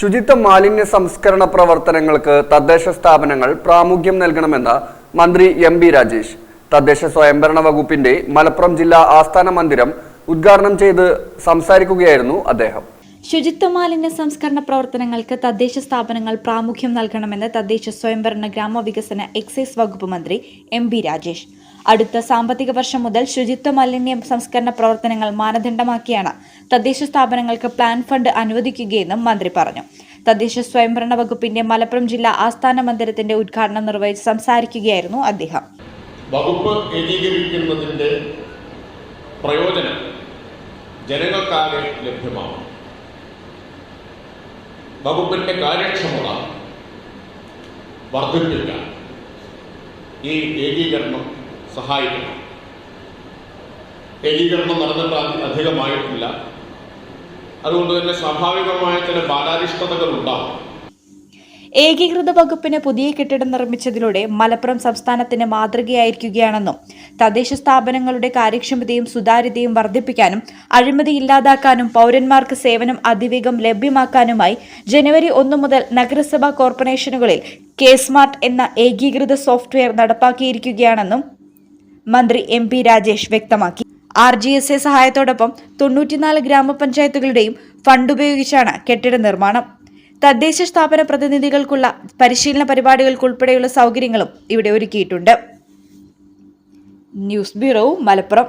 ശുചിത്വ മാലിന്യ സംസ്കരണ പ്രവർത്തനങ്ങൾക്ക് തദ്ദേശ സ്ഥാപനങ്ങൾ പ്രാമുഖ്യം നൽകണമെന്ന് മന്ത്രി എം ബി രാജേഷ്. തദ്ദേശ സ്വയംഭരണ വകുപ്പിന്റെ മലപ്പുറം ജില്ലാ ആസ്ഥാന മന്ദിരം ഉദ്ഘാടനം ചെയ്ത് സംസാരിക്കുകയായിരുന്നു അദ്ദേഹം. ശുചിത്വ മാലിന്യ സംസ്കരണ പ്രവർത്തനങ്ങൾക്ക് തദ്ദേശ സ്ഥാപനങ്ങൾ പ്രാമുഖ്യം നൽകണമെന്ന് തദ്ദേശ സ്വയംഭരണ ഗ്രാമവികസന എക്സൈസ് വകുപ്പ് മന്ത്രി എം ബി രാജേഷ്. അടുത്ത സാമ്പത്തിക വർഷം മുതൽ ശുചിത്വ മാലിന്യ സംസ്കരണ പ്രവർത്തനങ്ങൾ മാനദണ്ഡമാക്കിയാണ് തദ്ദേശ സ്ഥാപനങ്ങൾക്ക് പ്ലാൻ ഫണ്ട് അനുവദിക്കുകയെന്നും മന്ത്രി പറഞ്ഞു. തദ്ദേശ സ്വയംഭരണ വകുപ്പിന്റെ മലപ്പുറം ജില്ലാ ആസ്ഥാന മന്ദിരത്തിന്റെ ഉദ്ഘാടനം നിർവഹിച്ച് സംസാരിക്കുകയായിരുന്നു അദ്ദേഹം. വകുപ്പ് ഏകീകരിക്കുന്നതിന്റെ പ്രയോജനം ജനങ്ങൾക്കാകെ ലഭ്യമാവും വകുപ്പിന്റെ കാര്യക്ഷമത വർദ്ധിപ്പിക്കാൻ ഈ ഏകീകരണം സഹായിക്കണം. ഏകീകരണം നടന്നിട്ട് അധി- അധികമായിട്ടില്ല. അതുകൊണ്ട് തന്നെ സ്വാഭാവികമായ ചില ബാലാരിഷ്ടതകൾ ഉണ്ടാവും. ഏകീകൃത വകുപ്പിന് പുതിയ കെട്ടിടം നിർമ്മിച്ചതിലൂടെ മലപ്പുറം സംസ്ഥാനത്തിന് മാതൃകയായിരിക്കുകയാണെന്നും തദ്ദേശ സ്ഥാപനങ്ങളുടെ കാര്യക്ഷമതയും സുതാര്യതയും വർദ്ധിപ്പിക്കാനും അഴിമതി ഇല്ലാതാക്കാനും പൗരന്മാർക്ക് സേവനം അതിവേഗം ലഭ്യമാക്കാനുമായി ജനുവരി ഒന്നു മുതൽ നഗരസഭാ കോർപ്പറേഷനുകളിൽ കെ സ്മാർട്ട് എന്ന ഏകീകൃത സോഫ്റ്റ്വെയർ നടപ്പാക്കിയിരിക്കുകയാണെന്നും മന്ത്രി എം പി രാജേഷ് വ്യക്തമാക്കി. ആർ ജി എസ് എ സഹായത്തോടൊപ്പം തൊണ്ണൂറ്റിനാല് ഗ്രാമപഞ്ചായത്തുകളുടെയും ഫണ്ട് ഉപയോഗിച്ചാണ് കെട്ടിട നിർമ്മാണം തദ്ദേശ സ്ഥാപന പ്രതിനിധികൾക്കുള്ള പരിശീലന പരിപാടികൾക്കുൾപ്പെടെയുള്ള സൗകര്യങ്ങളും ഇവിടെ ഒരുക്കിയിട്ടുണ്ട്. News bureau Malappuram.